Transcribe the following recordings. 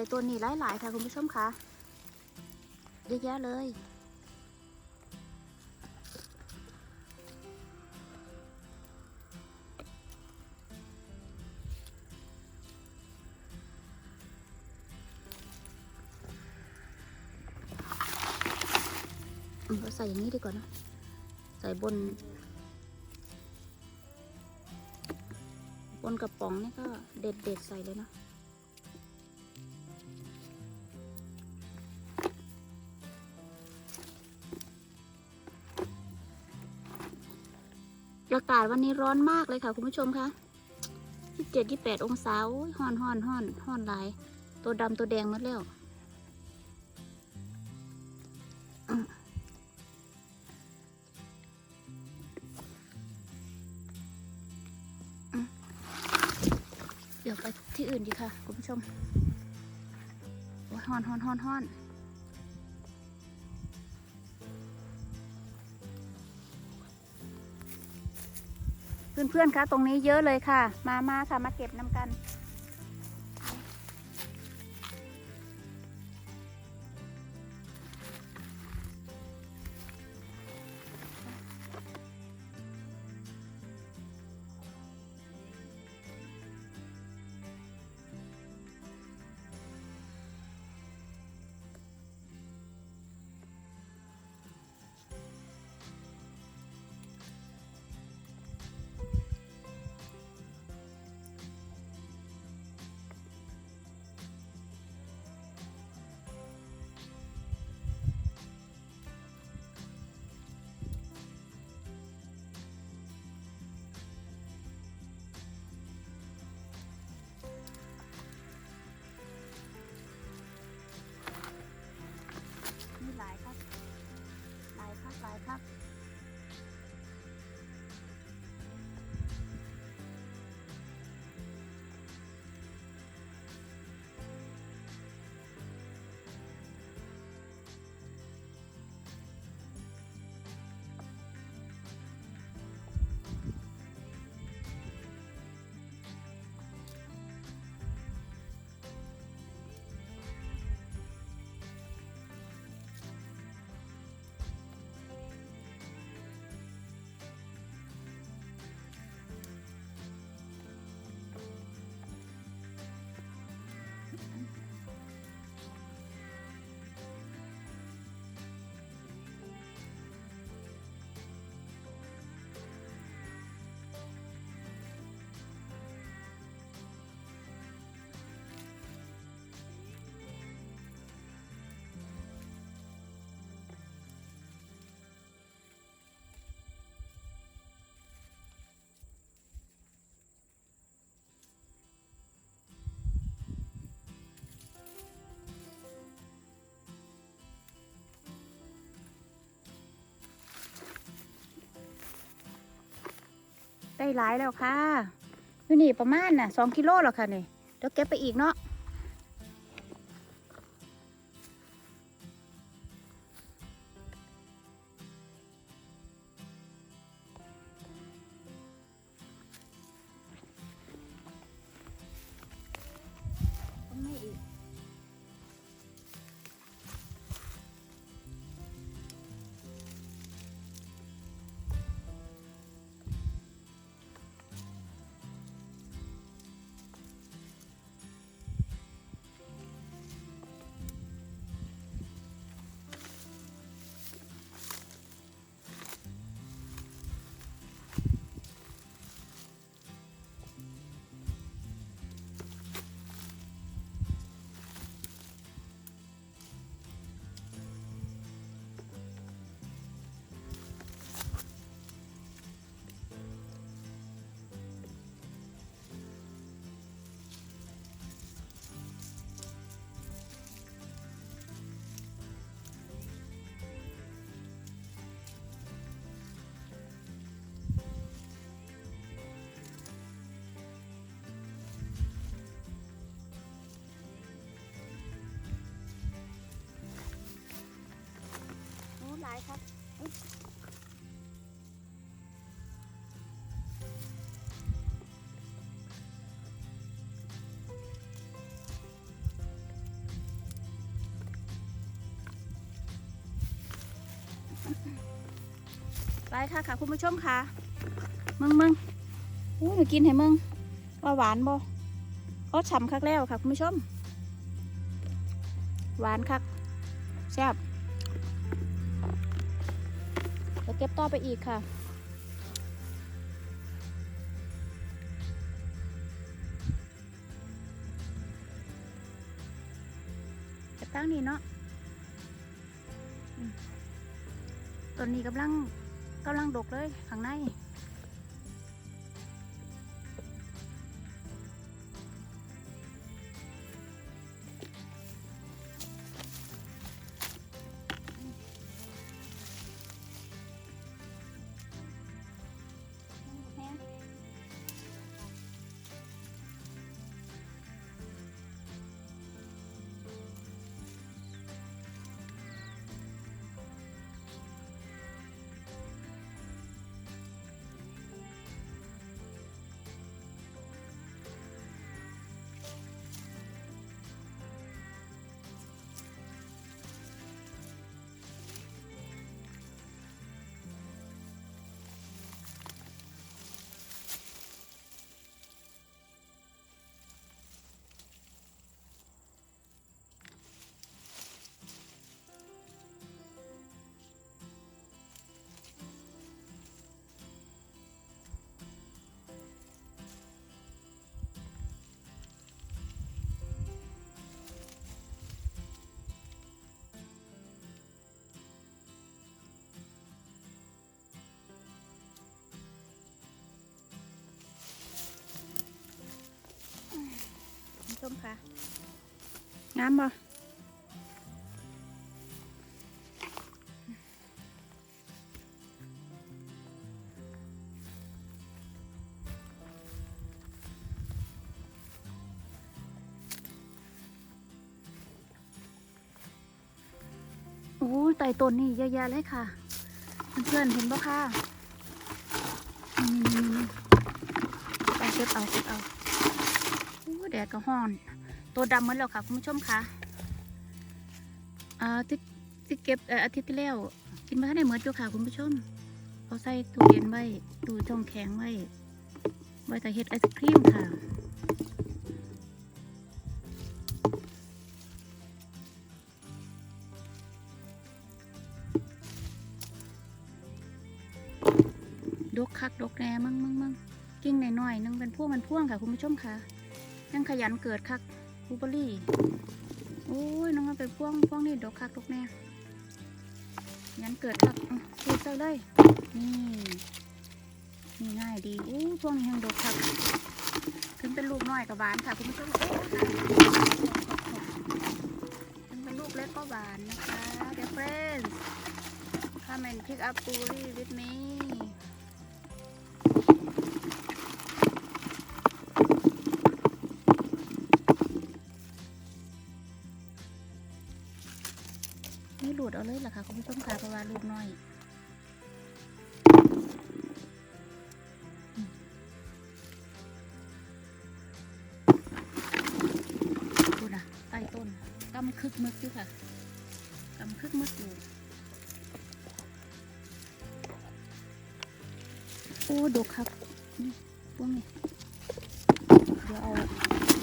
ส่ตัวนี้หลายๆค่ะคุณผู้ชมคะเยอะแยะเลยอืมเราใส่อย่างนี้ดีกว่านะ ใส่บน บนกระป๋องนี่ก็เด็ดเด็ดๆใส่เลยนะ อากาศวันนี้ร้อนมากเลยค่ะ คุณผู้ชมคะยี่สิบเจ็ดยี่แปดองศาโอ้ยห่อนห่อนห่อนห่อนลาย ตัวดำตัวแดงหมดแล้วเดี๋ยวไปที่อื่นดีค่ะ คุณผู้ชมโอ้อนฮอนฮอนฮอน เพื่อนๆคะตรงนี้เยอะเลยค่ะ มามาค่ะมาเก็บน้ำกัน ได้หลายแล้วค่ะอยู่นี่ประมาณน่ะสองกิโลแล้วค่ะนี่เดี๋ยวเก็บไปอีกเนาะ ครับไปค่ะค่ะคุณผู้ชมค่ะมึงมึงอู้หนูกินให้มึงว่าหวานบ่เขาฉ่ำคักแล้วค่ะคุณผู้ชม หวานคักแซ่บ เก็บต่อไปอีกค่ะ จะตั้งนี่เนาะต้นนี้กำลังกำลังดกเลยข้างใน มค่ะงามบ่โอ้ไต่ต้นนี่เยอะแยะเลยค่ะ เพื่อนๆเห็นบ่ค่ะนี่ๆๆไปเก็บเอาเก็บเอา แดดก็ห้อน ตัวดำหมดแล้วค่ะคุณผู้ชมค่ะอ่าที่ที่เก็บอ่ออาทิตย์ที่แล้วกินมาได้หมดอยู่ค่ะคุณผู้ชมเอาใส่ตู้เย็นไว้ตู้ช่องแข็งไว้ไว้แต่เฮ็ดไอศครีมค่ะดกคักดกแหน่มั่งมั่งมั่งกิ่งหน่อยๆนึงเป็นพวงมันพ่วงค่ะ คุณผู้ชมค่ะ ยังขยันเกิดคักบลูเบอรี่ โอ้ยน้องมันเป็นพวงพ่วงนี่ดอกคักดอกแน่ยันเกิดคักอะพูใส่เลยนี่นี่ง่ายดีโอ้พวงนี้ยังดอกคักถึงเป็นลูกน้อยกับหวานค่ะคุณผู้ชมโอ้ถึงเป็นลูกเล็กก็หวานนะคะเดี๋ยวเฟรน come and pick up blueberry with me นี่หลุดเอาเลยล่ะค่ะคุณผู้ชมค่ะเพราะว่าลูกน้อยดูนะใต้ต้นกำคึกมึกอยู่ค่ะกำคึกมึกอยู่โอ้ดกครับนี่พวกนี้เดี๋ยวเอา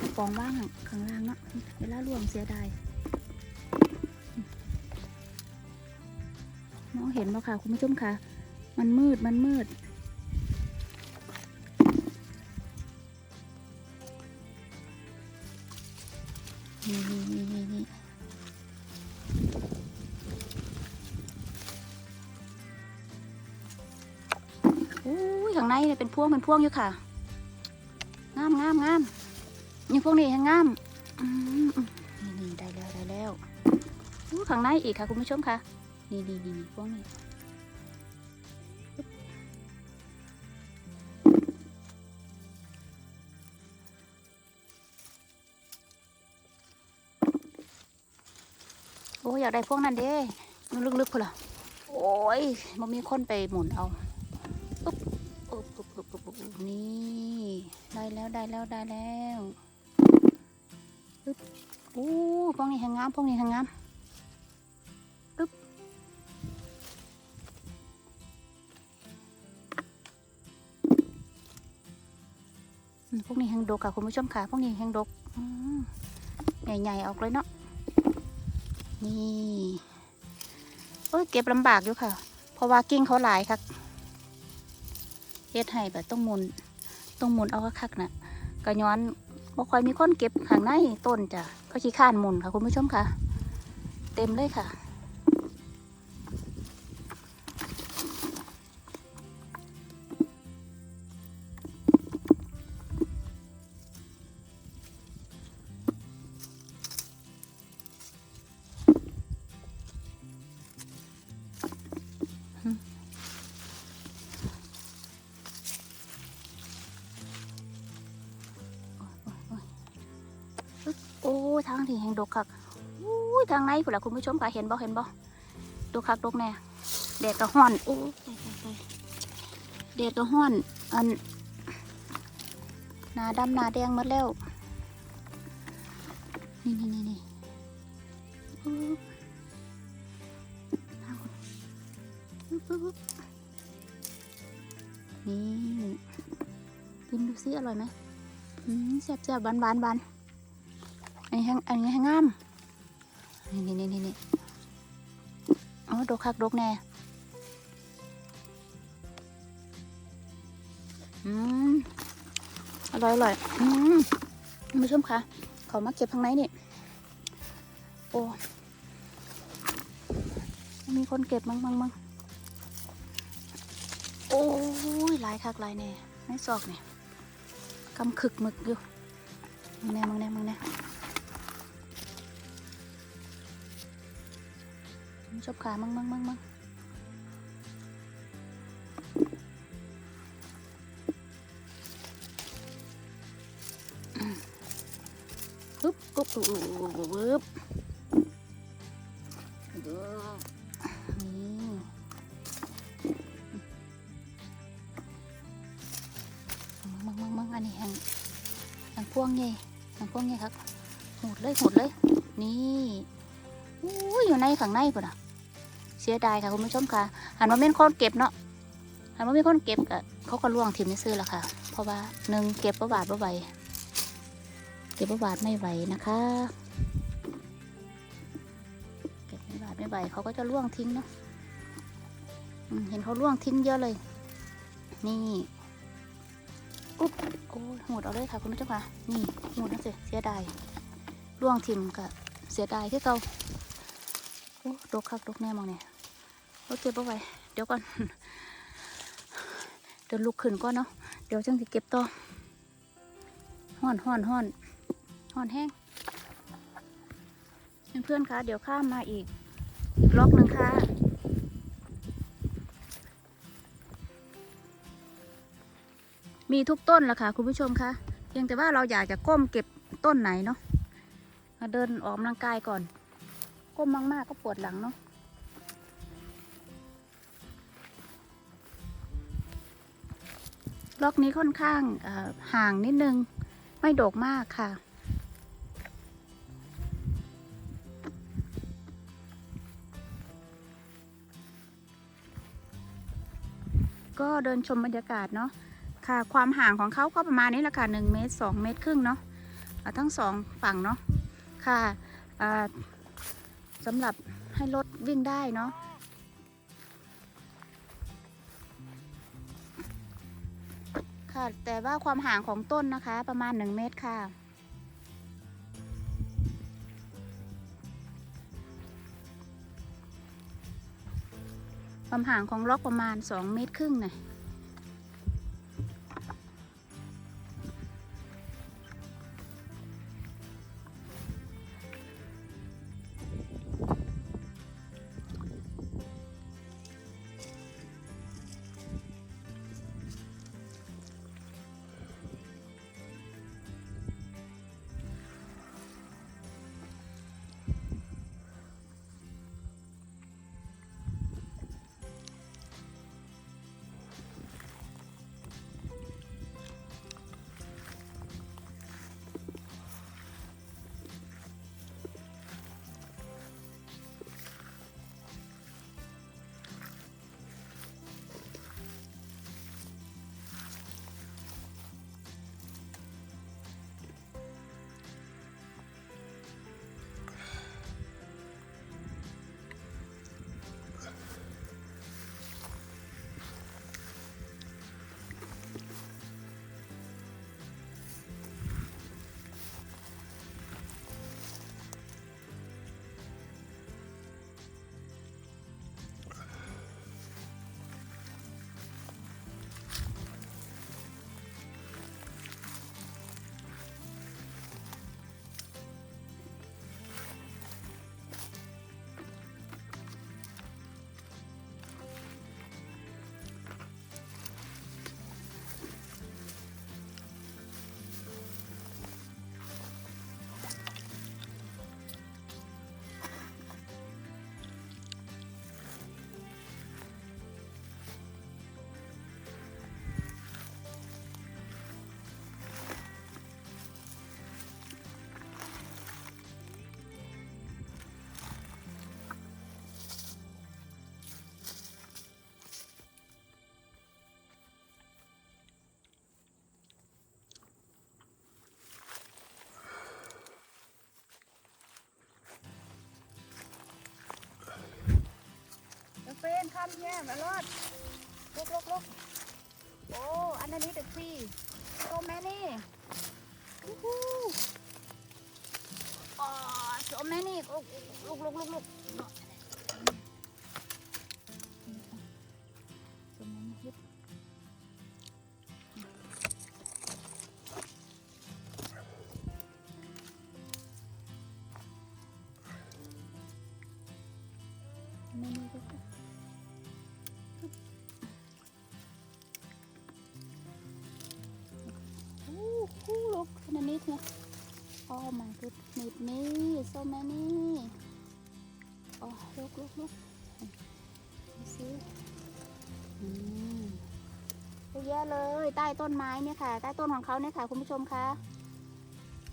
กระป๋องว่างข้างล่างเนาะเวลารวมเสียดาย นบ่ค่ะคุณผู้ชมค่ะ มันมืดมันมืด นี่นี่นี่นี่นี่อุ้ยข้างในเนี่ยเป็นพวงเป็นพวงอยู่ค่ะ งามงามงามนี่พวกนี้ยังงามนี่นี่ได้แล้วได้แล้วอู้ข้างในอีกค่ะคุณผู้ชมค่ะ นี่นี่นี่พวกนี้โอ้อยากได้พวกนั้นเด้มันลึกๆพอละโอ้ยมันมีคนไปหมุนเอาปุ๊บปุ๊บปุ๊บปุ๊บปุ๊บนี่ได้แล้วได้แล้วได้แล้วปุ๊บอู้พวกนี้แหงงามพวกนี้แหงงาม ดกค่ะคุณผู้ชมค่ะพวกนี้แห้งดกใหญ่ๆออกเลยเนาะนี่โอ้ยเก็บลำบากอยู่ค่ะ เพราะว่ากิ่งเขาหลายค่ะเฮ็ดให้แบบต้องมุนต้องมุนเอาคักๆน่ะก็ย้อนบ่ค่อยมีคนเก็บข้างในต้นจ้ะก็ขี้ข้านมุนค่ะคุณผู้ชมค่ะ เต็มเลยค่ะ อ้ทางที่แห่งดกคักอู้ยทางไหนพุ่นล่ะคุณผู้ชมค่ะเห็นบ่เห็นบ่ดกคักดกแน่แดดก็ฮ้อนโอ้ยตายตายตายแดดก็ฮ้อนอันนาดำนาแดงหมดแล้ว นี่นี่นี่นี่นี่กินดูซิอร่อยไหมอืมแซ่บแซ่บหวานหวานหวาน นนี้แห้งอันนี้แห้งงามนี่นี่นี่นี่อ๋อดกคักดกแน่อืมอร่อยอร่อยอืมคุณผู้ชมคะเขามาเก็บข้างในนี่โอ้มีคนเก็บมั้งมั้งมั้งโอ้ยหลายคักหลายแน่ไม่ซอกเนี่ยกำขึกหมึกอยู่มึงแน่มึงแน่มึงแน่ ชอบขามั่งมั่งมั่งมั่งปึ๊บปึ๊บปึ๊บปึ๊บนี่มั่งมั่งมั่งอันนี้แหงแหงพวงไงแหงพวงไงครับหมดเลยหมดเลย นี่อู้ยอยู่ในข้างในก่อนอะ สียดายค่ะคุณผู้ชมค่ะหันมาเป็นคนเก็บเนาะหันมาเป็นคนเก็บก็เขาก็ล่วงถิ่มในซื้อแล้วค่ะ เพราะว่าหนึ่งเก็บประบาทประไหวเก็บประบาทไม่ไหวนะคะ เก็บไม่บาทไม่ไหวเขาก็จะล่วงทิ้งเนาะเห็นเขาล่วงทิ้งเยอะเลย นี่อุ๊บโอ้หมดเอาเลยค่ะคุณผู้ชมค่ะ นี่หมดนะสิเสียดายล่วงถิ่มก็เสียดายที่เขาโอ้ดกคักดกแน่มองเนี่ย โอเคบ่ไหวเดี๋ยวก่อน เดี๋ยวลุกขึ้นก่อนเนาะ เดี๋ยวจังจะเก็บต่อห่อนห่อนห่อนห่อนแห้ง เพื่อนๆคะเดี๋ยวข้ามมาอีก อีกล็อกหนึ่งค่ะมีทุกต้นละค่ะ คุณผู้ชมคะเพียงแต่ว่าเราอยากจะก้มเก็บต้นไหนเนาะมาเดินออกกำลังกายก่อน ก้มมากๆก็ปวดหลังเนาะ ล็อกนี้ค่อนข้างห่างนิดนึง ไม่โดกมากค่ะ ก็เดินชมบรรยากาศเนาะค่ะ ความห่างของเขาก็ประมาณนี้แหละค่ะหนึ่งเมตรสองเมตรครึ่งเนาะทั้งสองฝั่งเนาะค่ะสำหรับให้รถวิ่งได้เนาะ ค่ะ แต่ว่าความห่างของต้นนะคะ ประมาณ 1 เมตรค่ะ ความห่างของล็อกประมาณ 2 เมตรครึ่งนะ ข้เนี่ยมารอดลุกลุกลุกโอ้อันนี้เด็กพี่โตแม่นี่วู้ Oh, so many. Look, ลุกลุกลุกลุก underneath here oh my goodness me so many oh look look look you see อืมเยอะแยะเลย ใต้ต้นไม้เนี่ยค่ะ ใต้ต้นของเขาเนี่ยค่ะ คุณผู้ชมคะ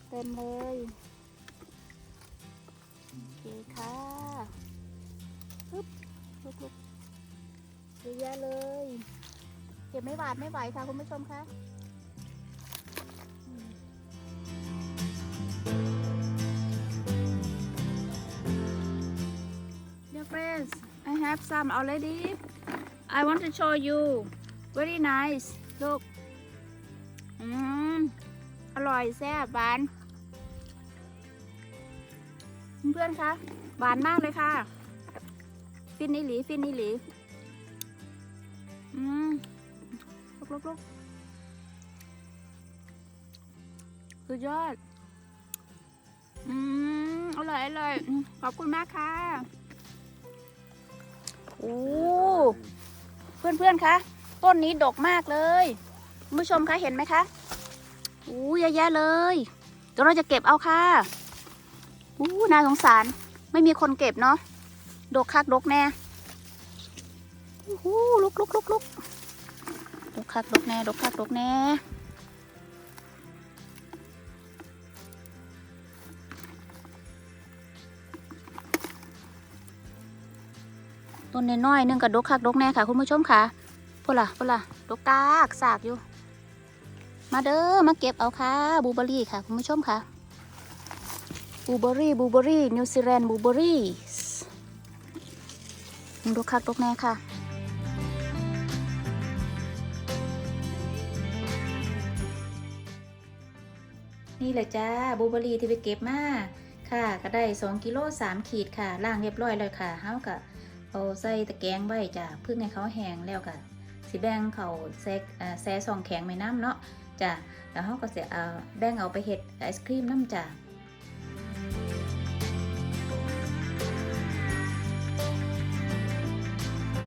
เต็มเลย โอเคค่ะปึ๊บลุกลุกเยอะแยะเลย เก็บไม่หวาดไม่ไหวค่ะ คุณผู้ชมคะ some already I want to show you very nice look อืมอร่อยแซ่บหวาน เพื่อนคะหวานมากเลยค่ะ ฟินนี่หลีฟินนี่หลีอืมลุกลุกลุกสุดยอด อืม อร่อยอร่อย ขอบคุณมากค่ะ โอ้เพื่อนเพื่อนๆคะต้นนี้ดกมากเลยคุณผู้ชมคะเห็นไหมคะโอ้เยอะแยะเลยเดี๋ยวเราจะเก็บเอาค่ะโอ้น่าสงสารไม่มีคนเก็บเนาะดกคักดกแน่โอ้โหลุกลุกลุกลุกดกคักดกแน่ดกคักดกแน่ ต้นน้อยๆนึงกับดกคักดกแน่ค่ะคุณผู้ชมค่ะพวกล่ะพวกล่ะดกกากสากอยู่ มาเด้อมาเก็บเอาค่ะบูเบอรี่ค่ะคุณผู้ชมค่ะบูเบอรี่บูเบอรี่นิวซีแลนด์บูเบอรี่ดกคักดกแน่ค่ะนี่แหละจ้าบูเบอรี่ที่ไปเก็บมาค่ะ ก็ได้ 2กิโล3ขีดค่ะล่างเรียบร้อยเลยค่ะเฮาก็ เอาใส่ตะแกงไว้จ้ะพึ่งให้เขาแห้งแล้วก็สิแบ่งเขาแซกแซ่ซองแข็งไว้น้ำเนาะจ้ะแล้วเขาก็จะเอาแบ่งเอาไปเห็ดไอศครีมน้ำจ้ะ